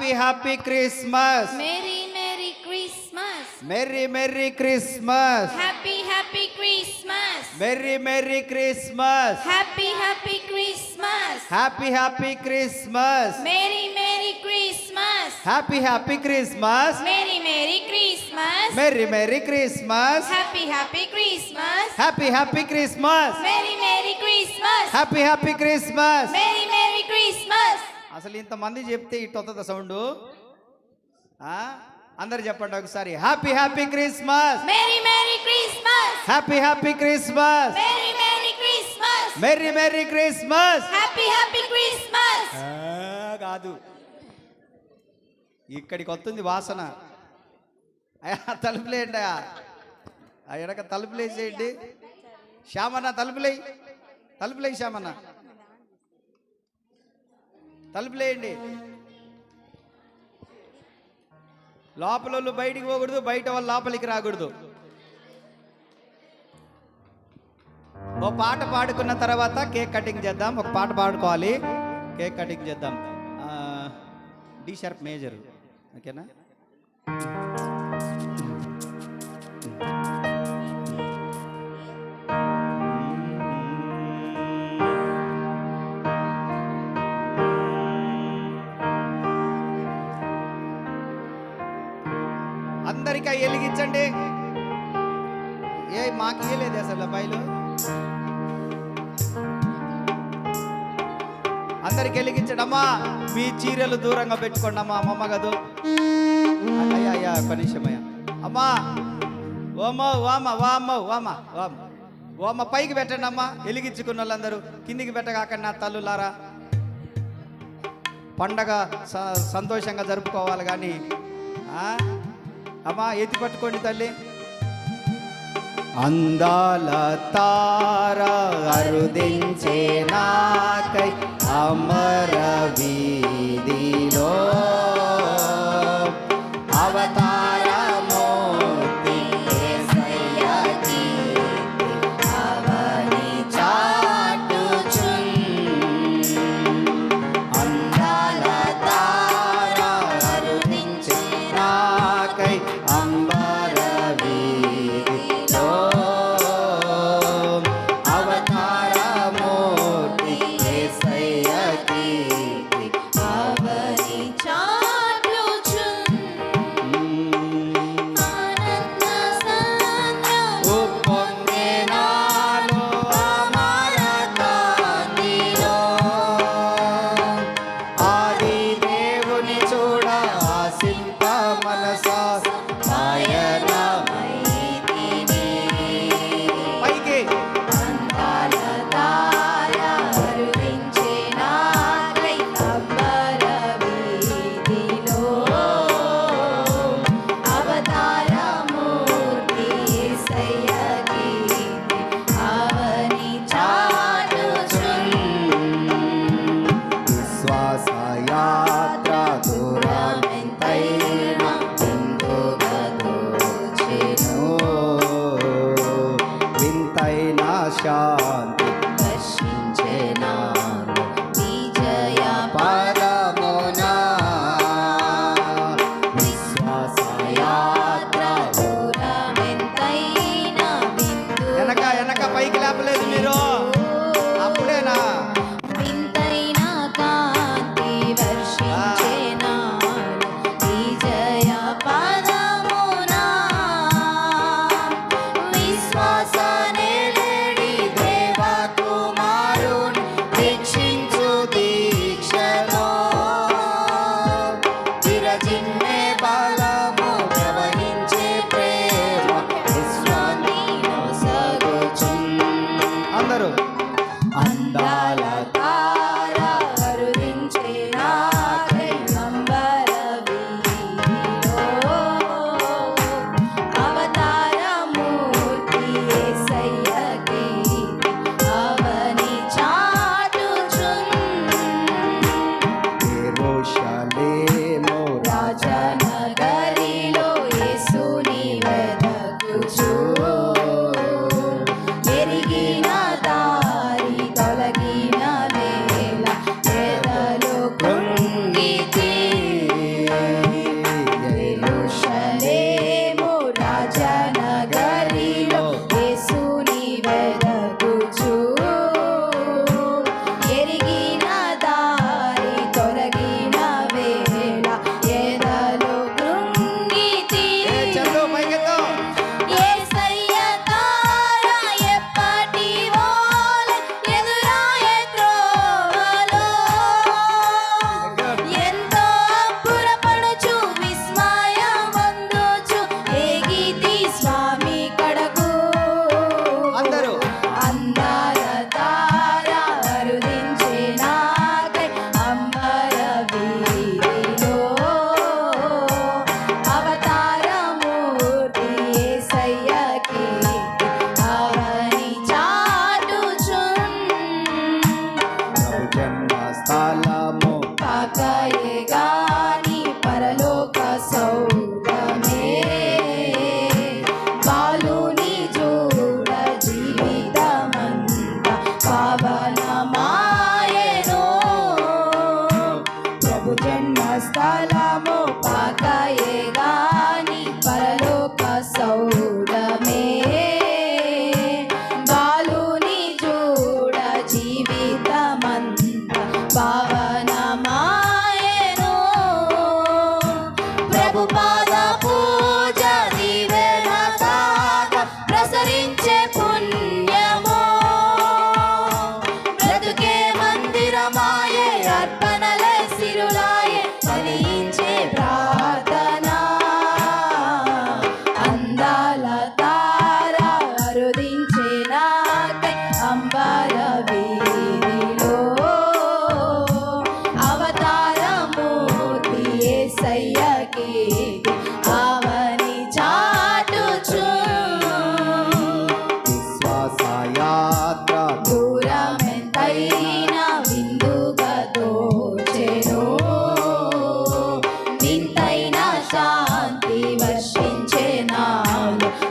Happy happy Christmas Merry, Merry Christmas. Merry merry Christmas Happy, Happy Christmas. Merry merry Christmas Happy, Happy Christmas. Happy happy Christmas Merry, Merry Christmas. Happy happy Christmas Merry, Merry Christmas. Merry merry Christmas Happy, Happy Christmas. Happy happy Christmas Merry, Merry Christmas. Happy happy Christmas Christmas. అసలు ఇంతమంది చెప్తే ఇటు వస్తుంది sound? అందరు చెప్పండి ఒకసారి. Happy happy Christmas. Happy happy Christmas. Merry merry Christmas Happy, Happy Christmas. కాదు. ఇక్కడికి వస్తుంది వాసన. అయ్యా తలుపులేయండి అయ్యా ఆ ఎడక తలుపులేసేయండి శ్యామన్న తలుపులేయి తలుపులేయి శ్యామన్న. తలుపులేయండి. లోపల వాళ్ళు బయటికి పోకూడదు బయట వాళ్ళు లోపలికి రాకూడదు. ఓ పాట పాడుకున్న తర్వాత కేక్ కటింగ్ చేద్దాం ఒక పాట పాడుకోవాలి. కేక్ కటింగ్ చేద్దాం. D sharp major. ఓకేనా? ఇంకా వెలిగించండి. ఏ మాకు ఇయ్యలేదు అసలు అబ్బాయిలు అందరికి వెలిగించడమ్మా మీ చీరలు దూరంగా పెట్టుకోండి అమ్మా అమ్మమ్మ కదూ అయ్యా అయ్యా ఒక అమ్మా ఓమో వామ వామ వామ వామ ఓమ పైకి పెట్టండి అమ్మా. వెలిగించుకున్న వాళ్ళందరూ కిందికి పెట్టగాకండి నా తల్లులారా. పండగ స- సంతోషంగా జరుపుకోవాలి కానీ ఆ? అమ్మా ఎత్తి పట్టుకోండి తల్లి. అందాల తార అరుదించే నాకై అమర వీధిలో Take it up, let me roll.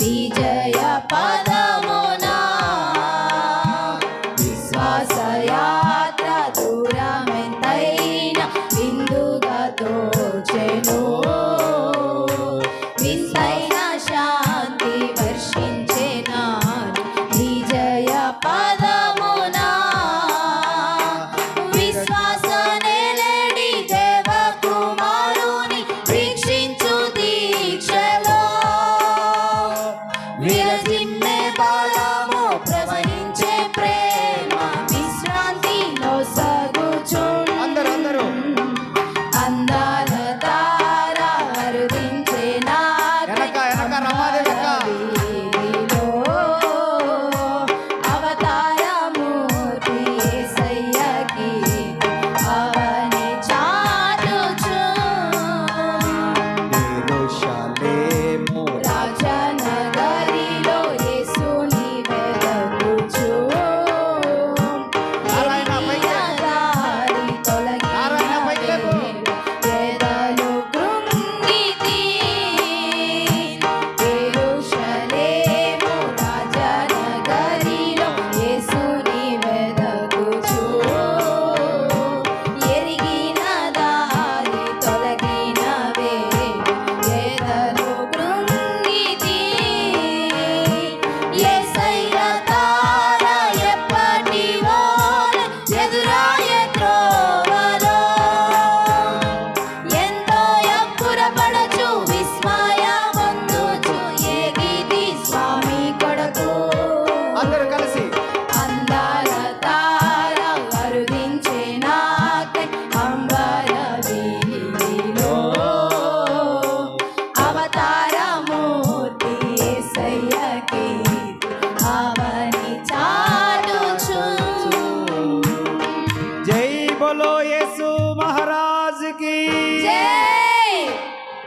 विजयपद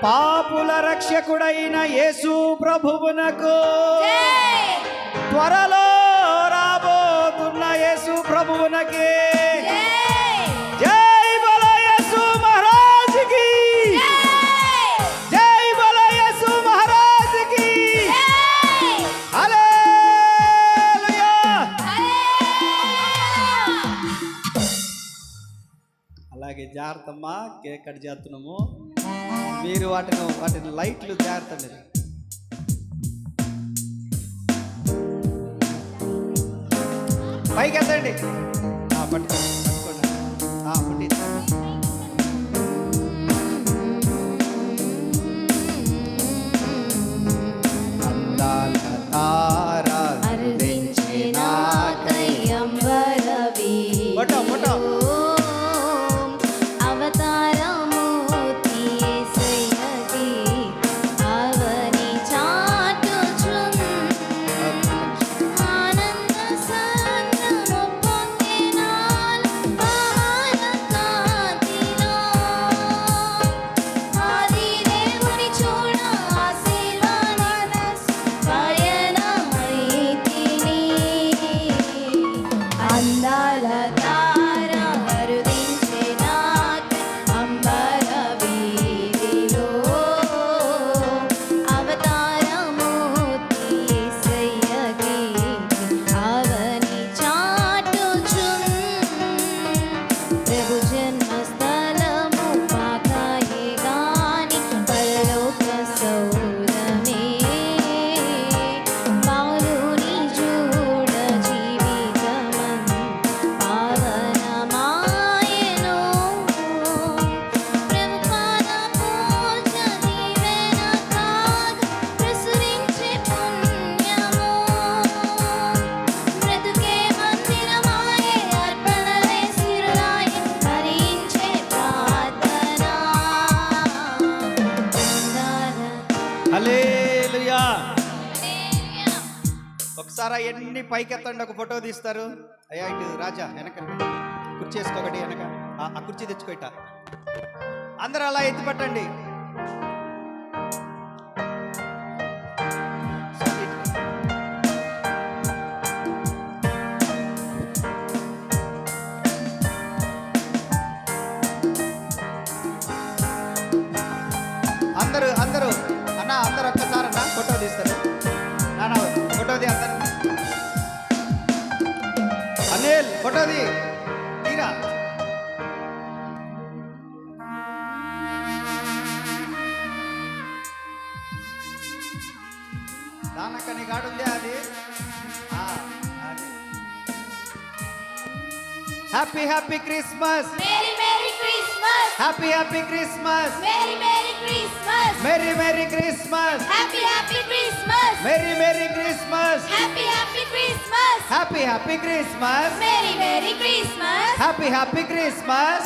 పాపుల రక్షకుడైన యేసు ప్రభువునకు. త్వరలో రాబోతున్న యేసు ప్రభువునకే. అలాగే జాగ్రత్తమ్మా కేక్ కట్ చేస్తున్నాము. మీరు వాటిని వాటిని లైట్లు జాగ్రత్త పైకి ఎత్తండి పట్టుకో must ఒకసారి ఎన్ని పైకెత్తండి ఒక ఫోటో తీస్తారు? అయ్యా ఇటు రాజా వెనక. కుర్చీ వేసుకోకటి వెనక. ఆ, ఆ కుర్చీ తెచ్చుకోట అందరూ అలా ఎత్తిపెట్టండి. దానక్క నీ కాడు ఉందే అది happy happy Christmas Merry Merry Christmas. Happy happy Christmas Merry Merry Christmas. Merry merry Christmas Happy Happy Christmas. Merry merry Christmas Happy Happy Christmas. Happy happy Christmas Merry Merry Christmas. Happy happy Christmas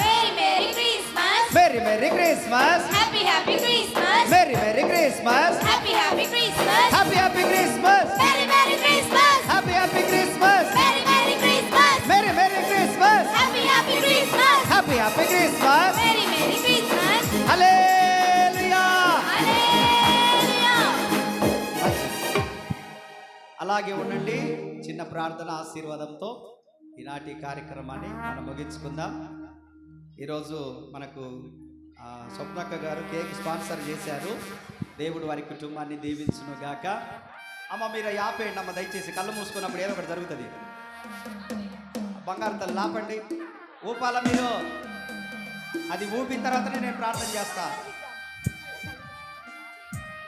Merry Merry Christmas. Happy Happy Christmas. Merry merry Christmas Happy Happy Christmas. Happy happy Christmas Merry Merry Christmas. Happy happy Christmas Merry Merry Christmas. Merry merry Christmas Happy Happy Christmas. Happy happy Christmas Merry Merry Christmas. అలాగే ఉండండి చిన్న ప్రార్థన ఆశీర్వాదంతో ఈనాటి కార్యక్రమాన్ని మనం ముగించుకుందాం ఈరోజు మనకు స్వప్నక్క గారు కేక్ స్పాన్సర్ చేశారు. దేవుడు వారి కుటుంబాన్ని దీవించును గాక. అమ్మ మీరు యాపేయండి అమ్మ దయచేసి కళ్ళు మూసుకున్నప్పుడు ఏదో ఒకటి జరుగుతుంది. బంగారు తల్లి లాపండి ఊపాల మీరు. అది ఊపిన తర్వాతనే నేను ప్రార్థన చేస్తాను